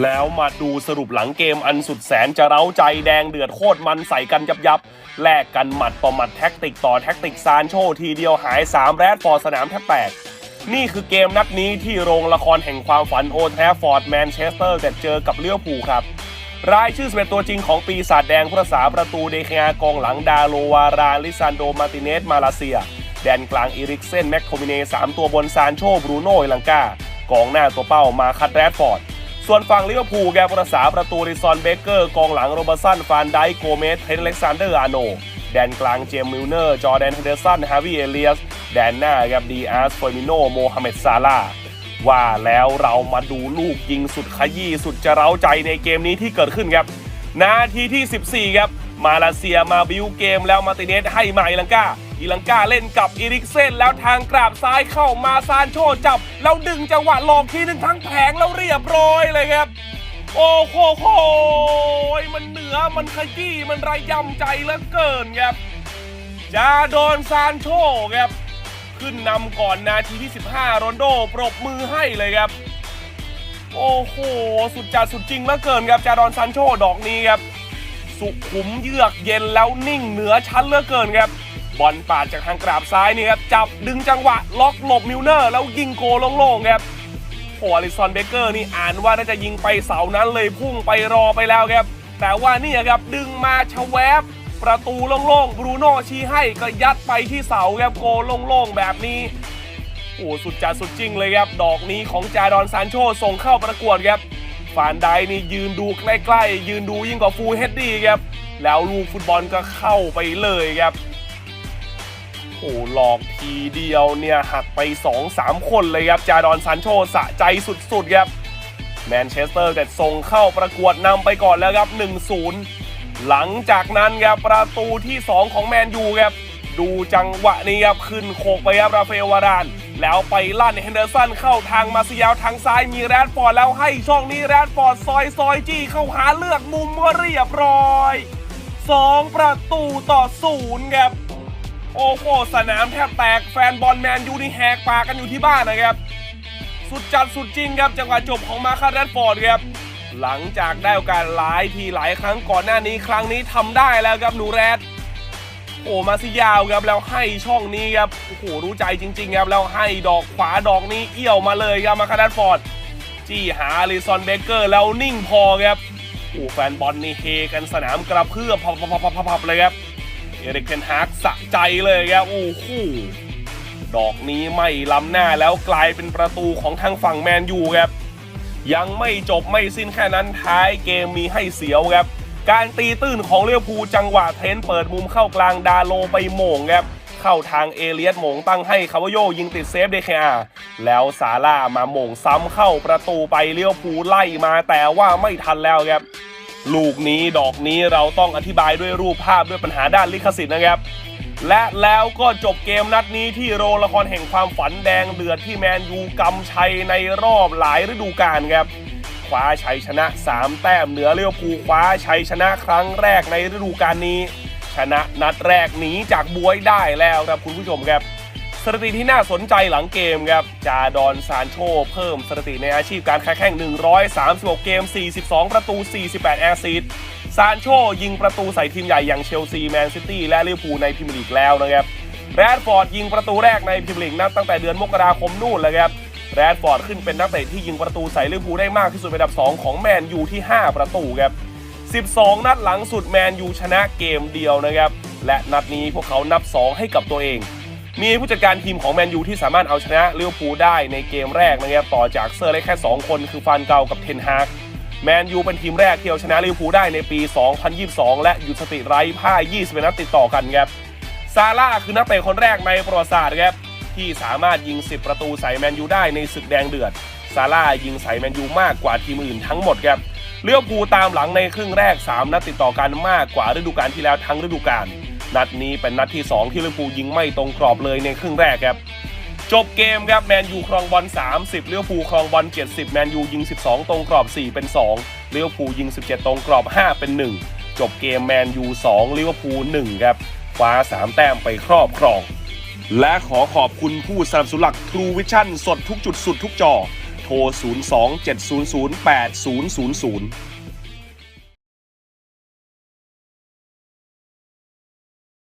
แล้วมาดูสรุปหลังเกมอันสุดแสนจะเร้าใจแดงเดือดโคตรมันใส่กันยับยับแลกกันหมัดต่อหมัดแท็กติกต่อแท็กติกซานโชทีเดียวหาย 3 แรดฟอร์สนามแทบแตกนี่คือเกมนัดนี้ที่โรงละครแห่งความฝันโอแทฟฟอร์ดแมนเชสเตอร์แต่เจอกับเลี้ยวผูครับ รายชื่อ11ตัวจริงของปีศาจแดงผู้รักษาประตูเดคยากองหลังดาโลวาราลิซานโดมาติเนสมาลาเซีย แดนกลางอีริกเซนแม็กโทมิเนสามตัวบนซานโชบรูโน่ลังกากองหน้าตัวเป้ามาคัดแรดฟอร์ด ส่วนฝั่งลิเวอร์พูลแกผู้รักษาประตูริซอนเบเกอร์กองหลังโรเบอร์สันฟานไดโกเมสเทนเล็กซานเดอร์อาโนแดนกลางเจมมิลเนอร์ จอแดนเฮเดอร์สันฮาวิเอเลียส แดนหน้าครับดีอาร์สเฟอร์มิโนโมฮัมเหม็ดซาลาว่าแล้วเรามาดูลูกยิงสุดขยี้สุดจะเร้าใจในเกมนี้ที่เกิดขึ้นครับ นาทีที่ 14 ครับ มาเลเซียมาบิวเกมแล้วมาติเนสให้มาอีลังกา อีลังกาเล่นกับอีริกเซนแล้วทางกราบซ้ายเข้ามาซานโชจับ แล้วดึงจังหวะหลอกทีนึงทั้งแผงแล้วเรียบร้อยเลยครับ โอ้โหโหมันเหนือมันขยี้มันระยำใจเหลือเกินครับจาโดนซานโชครับ ขึ้นนำก่อนนาทีที่ 15โรนโดปรบมือให้เลยครับ โอ้โห สุดจัดสุดจริงเหลือเกินครับจาดอนซานโชดอกนี้ครับ สุขุมเยือกเย็นแล้วนิ่งเหนือชั้นเหลือเกินครับ บอลปาดจากทางกราบซ้ายนี่ครับ จับดึงจังหวะ ล็อกหลบมิลเนอร์ แล้วยิงโกโล่งๆครับโอลิซอนเบเกอร์นี่อ่านว่าน่าจะยิงไปเสานั้นเลยพุ่งไปรอไปแล้วครับ แต่ว่านี่ครับดึงมาชะแวบ ประตูโล่งๆบรูโน่ชี้ให้ก็ยัดไปที่เสาครับโกโล่งๆแบบนี้โอ้สุดจัดสุดจริงเลยครับ ดอกนี้ของจาดอนซานโชส่งเข้าประกวดครับฟานไดนี่ยืนดูใกล้ๆ ยืนดูยิ่งกว่าฟูเฮดดี้ครับ แล้วลูกฟุตบอลก็เข้าไปเลยครับ โอ้หลอกทีเดียวเนี่ยหักไป 2-3 คนเลยครับ จาดอนซานโชสะใจสุดๆครับ แมนเชสเตอร์แต่ส่งเข้าประกวดนำไปก่อนแล้วครับ 1-0 หลังจากนั้นครับประตูที่ 2 ของแมนยูครับ ดูจังหวะนี้ครับ ขึ้นโคกไปครับราเอลวาราน แล้วไปลั่นเฮนเดอร์สันเข้าทางมาซิยาวทางซ้ายมีแรดฟอร์ดแล้วให้ช่องนี้แรดฟอร์ดซอยซอยจี้เข้าหาเลือกมุมก็เรียบร้อย 2 ประตูต่อศูนย์ครับ โอ้โหสนามแทบแตกแฟนบอลแมนยูนี่แหกปากกันอยู่ที่บ้านนะครับ สุดจัดสุดจริงครับจังหวะจบของมาคาแรดฟอร์ดครับหลังจากได้โอกาสหลายทีหลายครั้งก่อนหน้านี้ครั้งนี้ทำได้แล้วครับหนูแรดโอ้มาซิยาวครับแล้วให้ช่องนี้ครับโอ้โหรู้ใจจริง ๆ ครับแล้วให้ดอกขวาดอกนี้เอี่ยวมาเลยครับมาคาแรดฟอร์ดจี้หาลิซอนเบเกอร์แล้วนิ่งพอครับโอ้แฟนบอลนี่เฮกันสนามกระเพื่อมพับๆๆๆเลยครับ เอริกเทนฮากสะใจเลยครับโอ้โหดอกนี้ไม่ล้ำหน้าแล้วกลายเป็นประตูของทางฝั่งแมนยูครับ ยังไม่จบไม่สิ้นแค่นั้นท้ายเกมมีให้เสียวครับ การตีตื้นของเลี้ยวภูจังหวะเทนเปิดมุมเข้ากลางดาโลไปโมงครับเข้าทางเอเลียสโหมงตั้งให้คาวโยยิงติดเซฟเดคอาแล้วซาร่ามาโหมงซ้ำเข้าประตูไปเลี้ยวภูไล่มาแต่ว่าไม่ทันแล้วครับ ลูกนี้ดอกนี้เราต้องอธิบายด้วยรูปภาพด้วยปัญหาด้านลิขสิทธิ์นะครับ และแล้วก็จบเกมนัดนี้ที่โรงละครแห่งความฝันแดงเดือดที่แมนยูกำชัยในรอบหลายฤดูกาลครับคว้าชัยชนะ 3 แต้มเหนือเลี้ยวภูคว้าชัยชนะครั้งแรกในฤดูกาลนี้ ชนะนัดแรกหนีจากบวยได้แล้วครับคุณผู้ชมครับ สถิติที่น่าสนใจหลังเกมครับ จาดอนซานโชเพิ่มสถิติในอาชีพการค้าแข่ง 136 เกม 42 ประตู 48 แอสซิสต์ซานโชยิงประตูใส่ทีมใหญ่อย่างเชลซี แมนซิตี้ และลิเวอร์พูลในพรีเมียร์ลีกแล้วนะครับ แรดฟอร์ดยิงประตูแรกในพรีเมียร์ลีกนับตั้งแต่เดือนมกราคมนู่นเลยครับ แรดฟอร์ดขึ้นเป็นนักเตะที่ยิงประตูใส่ลิเวอร์พูลได้มากที่สุดเป็นอันดับ 2 ของแมนยูที่ 5 ประตูครับ 12 นัดหลังสุดแมนยูชนะเกมเดียวนะครับ และนัดนี้พวกเขานับ 2 ให้กับตัวเอง มีผู้จัดการทีมของแมนยูที่สามารถเอาชนะลิเวอร์พูลได้ในเกมแรกนะครับต่อจากเซอร์เล็กแค่ 2 คนคือฟานเกากับเทนฮากแมนยูเป็นทีมแรกที่เอาชนะลิเวอร์พูลได้ในปี 2022 และหยุดสติไร้พ่าย21นัดติดต่อกันครับซาร่าคือนักเตะคนแรกในประวัติศาสตร์ครับที่สามารถยิง 10 ประตูใส่แมนยูได้ในศึกแดงเดือดซาร่ายิงใส่แมนยูมากกว่าทีมอื่นทั้งหมดครับเลี้ยวภูตามหลังในครึ่งแรก 3 นัดติดต่อกันมากกว่าฤดูกาลที่แล้วทั้งฤดูกาล นัดนี้เป็นนัดที่ 2 ที่ลิเวอร์พูลยิงไม่ตรงกรอบเลยในครึ่งแรกครับจบเกมครับแมนยูครองบอล30เลี้ยวภูลครองบอล70 แมนยูยิง 12 ตรงกรอบ 4 เป็น2เลี้ยวภูลยิง 17 ตรงกรอบ 5 เป็น 1 จบเกมแมนยู2ลิเวอร์พูล1ครับคว้า 3 แต้มไปครอบครอง และขอขอบคุณผู้สนับสนุนหลัก True Vision สดทุกจุดสุดทุกจอ โทโทร02 700 8000